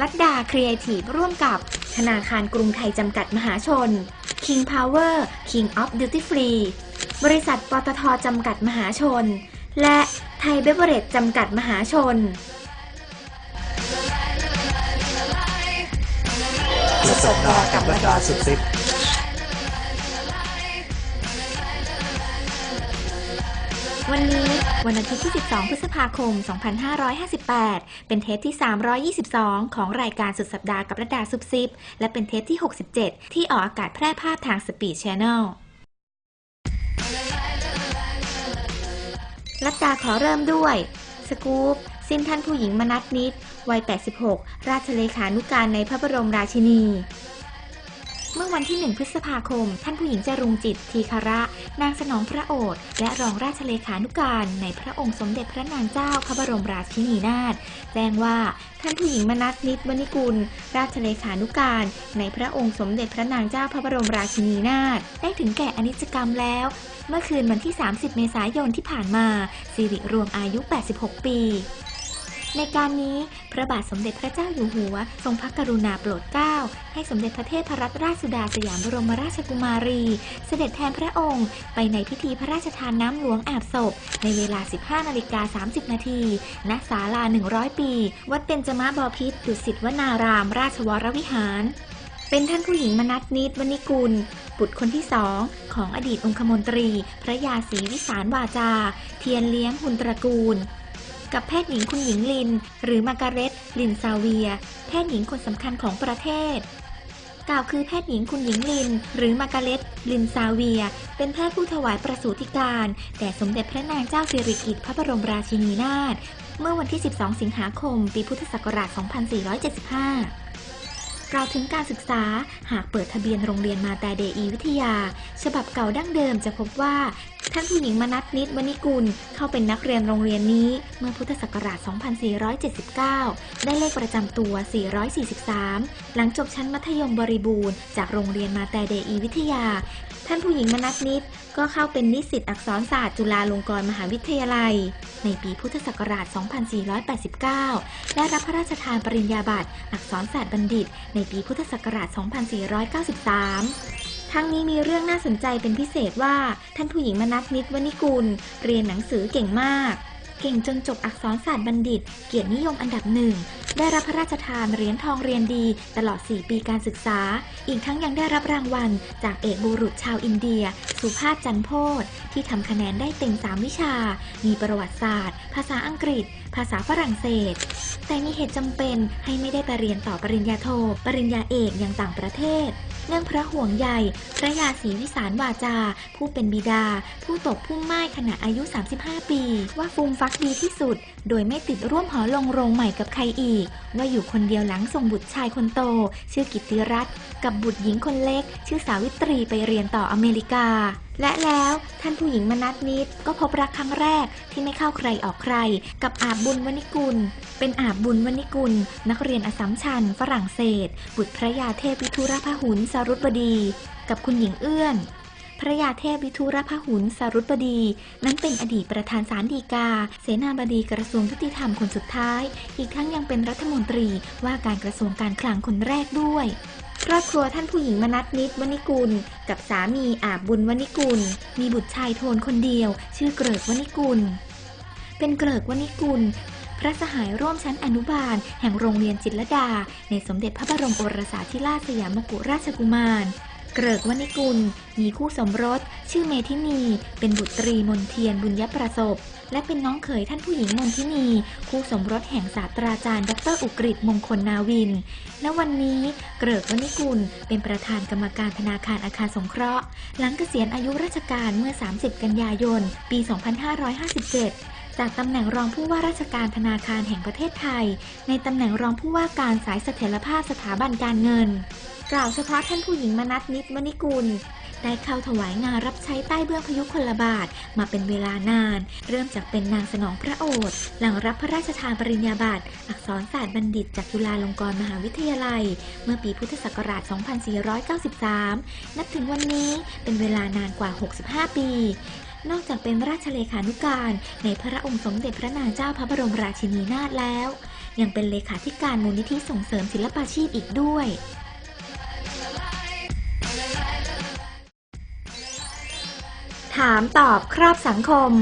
ลัดดาครีเอทีฟร่วมกับธนาคารกรุงไทยจำกัดมหาชน King Power King of Duty Free บริษัทปตทจำกัดมหาชน และไทยเบเวอเรจจำกัดมหาชนสุดสัปดาห์กับระดาสุดซิป วันนี้วันอาทิตย์ที่ 12 พฤษภาคม 2558 เป็นเทปที่ 322 ของรายการสุดสัปดาห์กับระดาซุบซิบและเป็นเทปที่ 67 ที่ออกอากาศแพร่ภาพทางสปีดช n น e l รัตดาขอเริ่มด้วย สกู๊ปสิ้นท่านผู้หญิงมนัทนิด วัย 86 ราชเลขานุการในพระบรมราชินี เมื่อวันที่ 1 พฤษภาคม ท่านผู้หญิงจรุงจิต ทีคาระ นางสนองพระโอษฐ์และรองราชเลขานุการในพระองค์สมเด็จพระนางเจ้าพระบรมราชินีนาถแจ้งว่าท่านผู้หญิงมนัสนิตวณิกุล ราชเลขานุการ ในพระองค์สมเด็จพระนางเจ้าพระบรมราชินีนาถได้ถึงแก่อนิจกรรมแล้ว เมื่อคืนวันที่ 30 เมษายนที่ผ่านมาสิริรวมอายุ 86 ปี ในการนี้พระบาทสมเด็จพระเจ้าอยู่หัว ทรงพระกรุณาโปรดเกล้า ให้สมเด็จพระเทพรัตนราชสุดาสยามบรมราชกุมารี เสด็จแทนพระองค์ ไปในพิธีพระราชทานน้ำหลวงอาบศพ ในเวลา 15นาฬิกา30 นาทีณศาลา 100 ปี วัดเบญจมาบพิตรดุสิตวนาราม ราชวรวิหาร เป็นท่านผู้หญิงมนัทนิดวณิกุลบุตรคนที่สองของอดีตองคมนตรี พระยาศรีวิสารวาจา เทียนเลี้ยงหุนตระกูล กับแพทย์หญิงคุณหญิงลิน หรือมาการเร็ตลินซาเวีย แพทย์หญิงคนสำคัญของประเทศ กล่าวคือแพทย์หญิงคุณหญิงลิน หรือมาการเร็ตลินซาเวีย เป็นแพทย์ผู้ถวายประสูติการ แด่สมเด็จพระนางเจ้าสิริกิติ์พระบรมราชินีนาถเมื่อวันที่ 12 สิงหาคม ปีพุทธศักราช 2475 กล่าวถึงการศึกษาหากเปิดทะเบียนโรงเรียนมาแต่เดอีวิทยา ฉบับเก่าดั้งเดิมจะพบว่าท่านผู้หญิงมนัสนิดวณิกุลเข้าเป็นนักเรียนโรงเรียนนี้เมื่อพุทธศักราช 2479 ได้เลขประจำตัว 443 หลังจบชั้นมัธยมบริบูรณ์จากโรงเรียนมาแต่เดอีวิทยา ท่านผู้หญิงมนัทนิดก็เข้าเป็นนิสิตอักษรศาสตร์จุฬาลงกรณ์มหาวิทยาลัย ในปีพุทธศักราช 2489ได้รับพระราชทานปริญญาบัตรอักษรศาสตร์บัณฑิต ในปีพุทธศักราช 2493ทั้งนี้มีเรื่องน่าสนใจเป็นพิเศษว่า ท่านผู้หญิงมนัทนิดวณิกุล เรียนหนังสือเก่งมาก เก่งจนจบอักษรศาสตร์บัณฑิต เกียรตินิยมอันดับหนึ่ง ได้รับพระราชทานเหรียญทองเรียนดีตลอด 4 ปีการศึกษา อีกทั้งยังได้รับรางวัล จากเอกบุรุษชาวอินเดีย สุภาพจันโพธที่ทำคะแนนได้เต็ม 3 วิชา มีประวัติศาสตร์ ภาษาอังกฤษ ภาษาฝรั่งเศส แต่มีเหตุจำเป็นให้ไม่ได้ไปเรียนต่อปริญญาโท ปริญญาเอกยังต่างประเทศ เนื่องพระห่วงใหญ่พระยาศรีวิสารวาจา ผู้เป็นบิดา ผู้ตกพุ่มไม้ขณะอายุ 35 ปี ว่าฟูมฟักดีที่สุด โดยไม่ติดร่วมหอลงโรงใหม่กับใครอีก ว่าอยู่คนเดียวหลังส่งบุตรชายคนโต ชื่อกิตติรัตน์กับบุตรหญิงคนเล็ก ชื่อสาวิตรีไปเรียนต่ออเมริกา และแล้วท่านผู้หญิงมนัทนิดก็พบรักครั้งแรกที่ไม่เข้าใครออกใคร กับอาบบุญวณิกุล เป็นอาบบุญวณิกุล นักเรียนอสสัมชัญฝรั่งเศส บุตรพระยาเทพวิทุรพหุนสรุตบดี กับคุณหญิงเอื้อนพระยาเทพวิทุรพหุนสรุตบดี นั้นเป็นอดีตประธานศาลฎีกา เสนาบดีกระทรวงยุติธรรมคนสุดท้าย อีกทั้งยังเป็นรัฐมนตรีว่าการกระทรวงการคลังคนแรกด้วย ครอบครัวท่านผู้หญิงมนัสนิดวณิกุล กับสามีอาบบุญวณิกุล มีบุตรชายโทนคนเดียว ชื่อเกริกวณิกุล เป็นเกริกวณิกุล พระสหายร่วมชั้นอนุบาล แห่งโรงเรียนจิตรลดา ในสมเด็จพระบรมโอรสาธิราชสยามกุฎราชกุมาร เกริกวณิกุล มีคู่สมรส ชื่อเมธินี เป็นบุตรีมนเทียนบุญยประสบ และเป็นน้องเขยท่านผู้หญิงมนทินี คู่สมรสแห่งศาสตราจารย์ดรอุกฤษมงคลนาวินณวันนี้เกริกวณิกุล เป็นประธานกรรมการธนาคารอาคารสงเคราะห์ หลังเกษียณอายุราชการเมื่อ 30 กันยายน ปี 2557 จากตำแหน่งรองผู้ว่าราชการธนาคารแห่งประเทศไทย ในตำแหน่งรองผู้ว่าการสายเสถียรภาพสถาบันการเงิน กล่าวเฉพาะท่านผู้หญิงมนัทนิดวณิกุล ได้เข้าถวายงานรับใช้ใต้เบื้องพยุคลบาทมาเป็นเวลานาน เริ่มจากเป็นนางสนองพระโอษฐ์หลังรับพระราชทานปริญญาบัตรอักษรศาสตร์บัณฑิต จากจุฬาลงกรณ์มหาวิทยาลัย เมื่อปีพุทธศักราช 2493 นับถึงวันนี้เป็นเวลานานกว่า 65 ปี นอกจากเป็นราชเลขานุการในพระองค์สมเด็จพระนางเจ้าพระบรมราชินีนาถแล้ว ยังเป็นเลขาธิการมูลนิธิส่งเสริมศิลปาชีพอีกด้วยถามตอบครอบสังคม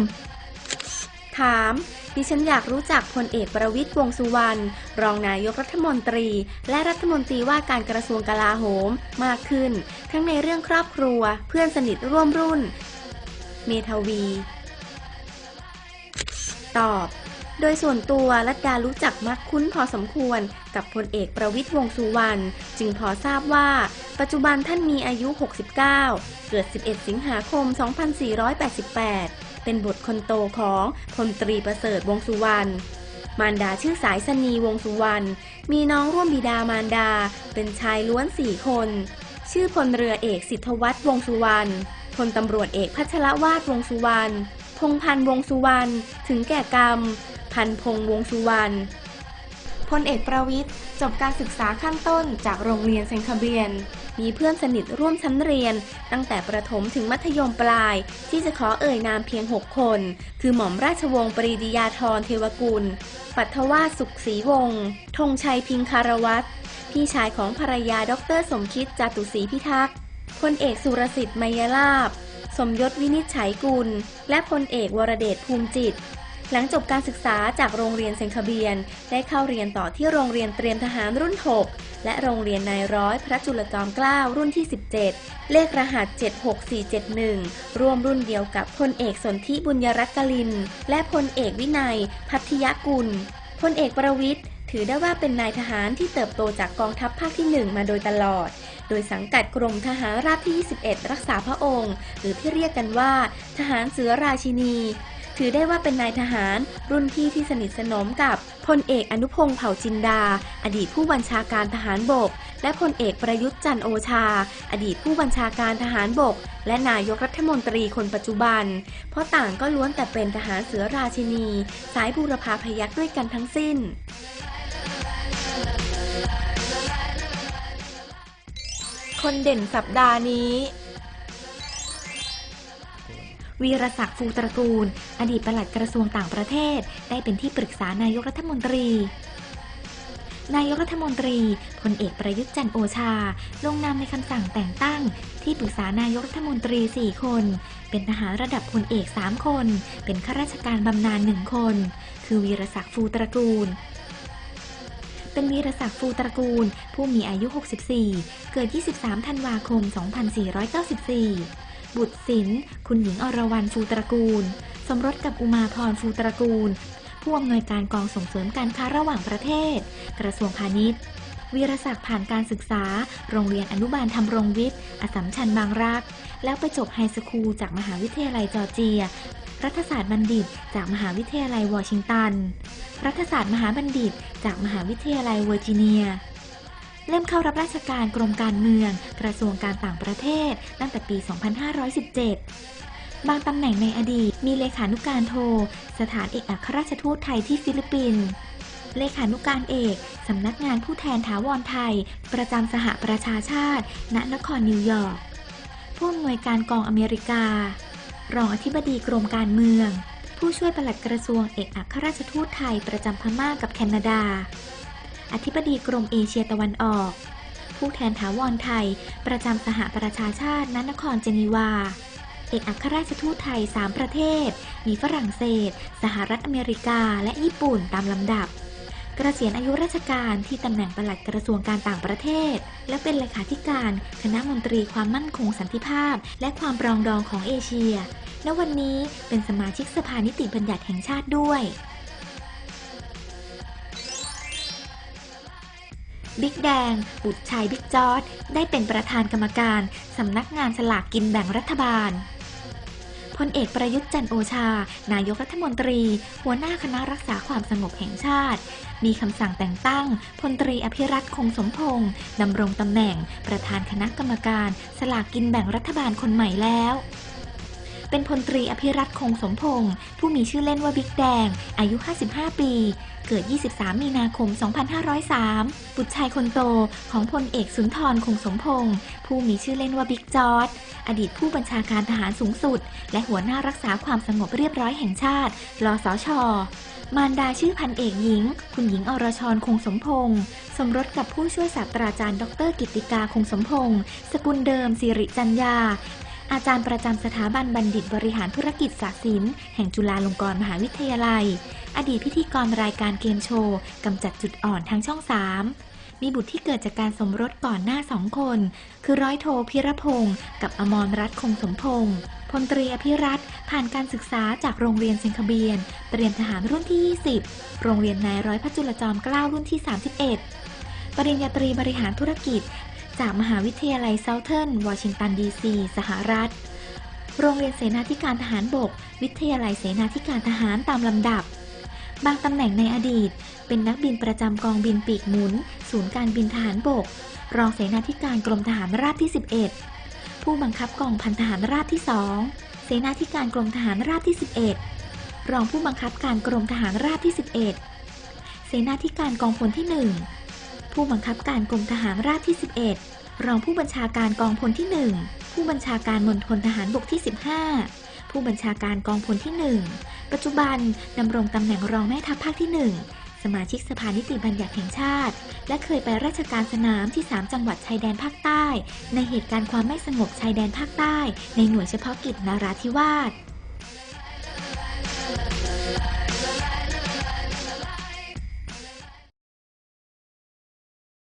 ถาม ดิฉันอยากรู้จักพลเอกประวิตยวงสุวรรณ รองนายกรัฐมนตรี และรัฐมนตรีว่าการกระทรวงกลาโหมมากขึ้น ทั้งในเรื่องครอบครัว เพื่อนสนิทร่วมรุ่น เมทวี ตอบ โดยส่วนตัวรัตดารู้จักมักคุ้นพอสมควรกับพลเอกประวิตยวงสุวรรณจึงพอทราบว่า ปัจจุบันท่านมีอายุ 69 เกิด 11 สิงหาคม 2488 เป็นบุตรคนโตของพลตรีประเสริฐวงสุวรรณมารดาชื่อสายสนีวงสุวรรณ มีน้องร่วมบิดามารดา เป็นชายล้วนสี่คน ชื่อพลเรือเอกสิทธวัฒน์วงสุวรรณ พลตำรวจเอกพัชรวาดวงสุวรรณ พงพันธ์วงสุวรรณ ถึงแก่กรรม พันพงษ์วงสุวรรณ พลเอกประวิทย์จบการศึกษาขั้นต้นจากโรงเรียนเซนคาเบียน มีเพื่อนสนิทร่วมชั้นเรียน ตั้งแต่ประถมถึงมัธยมปลาย ที่จะขอเอ่ยนามเพียง 6 คน คือหม่อมราชวงศ์ปรีดียาธรเทวกุล ปัทวาสสุขศรีวงศ์ธงชัยพิงคารวัตรพี่ชายของภรรยาดรสมคิดจตุศรีพิทักษ์ พลเอกสุรสิทธิ์ไมยลาบ สมยศวินิจฉัยกุล และพลเอกวรเดชภูมิจิต หลังจบการศึกษาจากโรงเรียนเซนคเบียน ได้เข้าเรียนต่อที่โรงเรียนเตรียมทหารรุ่น 6 และโรงเรียนนายร้อยพระจุลจอมเกล้ารุ่นที่ 17 เลขรหัส 76471 ร่วมรุ่นเดียวกับพลเอกสนธิบุญยรัตน์กลิน และพลเอกวินัย พัทยกุล พลเอกประวิทย์ถือได้ว่าเป็นนายทหารที่เติบโตจากกองทัพภาคที่ 1 มาโดยตลอด โดยสังกัดกรมทหารราบที่ 21 รักษาพระองค์ หรือที่เรียกกันว่า ทหารเสือราชินี ถือได้ว่าเป็นนายทหารรุ่นพี่ที่สนิทสนมกับพลเอกอนุพงษ์เผ่าจินดา อดีตผู้บัญชาการทหารบก และพลเอกประยุทธ์จันทร์โอชา อดีตผู้บัญชาการทหารบก และนายกรัฐมนตรีคนปัจจุบัน เพราะต่างก็ล้วนแต่เป็นทหารเสือราชินี สายบูรพาพยัคฆ์ด้วยกันทั้งสิ้น คนเด่นสัปดาห์นี้ วีรศักดิ์ฟูตระกูล อดีตปลัดกระทรวงต่างประเทศ ได้เป็นที่ปรึกษานายกรัฐมนตรี นายกรัฐมนตรีพลเอกประยุทธ์จันทร์โอชา ลงนามในคำสั่งแต่งตั้ง ที่ปรึกษานายกรัฐมนตรี 4 คน เป็นทหารระดับพลเอก 3 คน เป็นข้าราชการบำนาญหนึ่งคน คือวีรศักดิ์ฟูตระกูล เป็นวีรศักดิ์ฟูตระกูล ผู้มีอายุ 64 เกิด 23 ธันวาคม 2494 บุตรศิลป์คุณหญิงอรวรรณฟูตระกูล สมรสกับอุมาพรฟูตระกูล ผู้อำนวยการกองส่งเสริมการค้าระหว่างประเทศ กระทรวงพาณิชย์วีรศักดิ์ผ่านการศึกษา โรงเรียนอนุบาลธรรมรงวิทย์ อสัมชัญบางรัก แล้วไปจบไฮสคูลจากมหาวิทยาลัยจอร์เจีย รัฐศาสตร์บัณฑิต จากมหาวิทยาลัยวอชิงตัน รัฐศาสตร์มหาบัณฑิต จากมหาวิทยาลัยเวอร์จิเนีย เริ่มเข้ารับราชการกรมการเมือง กระทรวงการต่างประเทศ ตั้งแต่ปี 2517 บางตำแหน่งในอดีต มีเลขานุการโท สถานเอกอัครราชทูตไทยที่ฟิลิปปินส์เลขานุการเอก สำนักงานผู้แทนถาวรไทย ประจำสหประชาชาติ ณ นครนิวยอร์ก ผู้อำนวยการกองอเมริกา รองอธิบดีกรมการเมือง ผู้ช่วยปลัดกระทรวงเอกอัครราชทูตไทยประจำพม่ากับแคนาดา อธิบดีกรมเอเชียตะวันออก ผู้แทนถาวรไทยประจำสหประชาชาติณนครเจนีวา เอกอัครราชทูตไทย 3 ประเทศ มีฝรั่งเศส สหรัฐอเมริกา และญี่ปุ่นตามลำดับ เกษียณอายุราชการที่ตำแหน่งปลัดกระทรวงการต่างประเทศ และเป็นเลขาธิการคณะมนตรีความมั่นคงสันติภาพ และความปรองดองของเอเชีย และวันนี้เป็นสมาชิกสภานิติบัญญัติแห่งชาติด้วยบิ๊กแดง บุตรชายบิ๊กจอร์ดได้เป็นประธานกรรมการ สำนักงานสลากกินแบ่งรัฐบาล พลเอกประยุทธ์จันโอชา นายกรัฐมนตรี หัวหน้าคณะรักษาความสงบแห่งชาติ มีคำสั่งแต่งตั้งพลตรีอภิรัตคงสมพงศ์ดำรงตำแหน่ง ประธานคณะกรรมการ สลากกินแบ่งรัฐบาลคนใหม่แล้ว เป็นพลตรีอภิรัตคงสมพงศ์ผู้มีชื่อเล่นว่าบิ๊กแดง อายุ 55 ปี เกิด 23 มีนาคม 2503 บุตรชายคนโตของพลเอกสุนทรคงสมพงศ์ผู้มีชื่อเล่นว่าบิ๊กจอร์ดอดีตผู้บัญชาการทหารสูงสุด และหัวหน้ารักษาความสงบเรียบร้อยแห่งชาติ รสชมารดาชื่อพันเอกหญิง คุณหญิงอรชรคงสมพงศ์สมรสกับผู้ช่วยศาสตราจารย์ ดร กิตติกาคงสมพงศ์สกุลเดิมสิริจัญญา อาจารย์ประจำสถาบันบัณฑิตบริหารธุรกิจศาสตร์ศิลป์แห่งจุฬาลงกรณ์มหาวิทยาลัย อดีตพิธีกรรายการเกมโชว์กำจัดจุดอ่อนทางช่อง3มีบุตรที่เกิดจากการสมรสก่อนหน้าสองคน คือร้อยโทพิรพงศ์กับอมรรัตน์คงสมพงศ์พลตรีอภิรัตผ่านการศึกษาจากโรงเรียนเซนคเบียน เตรียมทหารรุ่นที่ 20 โรงเรียนนายร้อยพระจุลจอมเกล้ารุ่นที่ 31 ปริญญาตรีบริหารธุรกิจ จากมหาวิทยาลัยเซาเทิร์นวอชิงตันดีซีสหรัฐ โรงเรียนเสนาธิการทหารบก วิทยาลัยเสนาธิการทหารตามลำดับ บางตำแหน่งในอดีต เป็นนักบินประจำกองบินปีกหมุน ศูนย์การบินทหารบก รองเสนาธิการกรมทหารราบที่ 11 ผู้บังคับกองพันทหารราบที่2เสนาธิการกรมทหารราบที่ 11 รองผู้บังคับการกรมทหารราบที่ 11 เสนาธิการกองพลที่ 1 ผู้บังคับการกรมทหารราบที่ 11 รองผู้บัญชาการกองพลที่ 1 ผู้บัญชาการมณฑลทหารบกที่ 15 ผู้บัญชาการกองพลที่ 1 ปัจจุบันดำรงตำแหน่งรองแม่ทัพภาคที่ 1สมาชิกสภานิติบัญญัติแห่งชาติ และเคยไปราชการสนามที่ 3 จังหวัดชายแดนภาคใต้ ในเหตุการณ์ความไม่สงบชายแดนภาคใต้ ในหน่วยเฉพาะกิจนาราธิวาส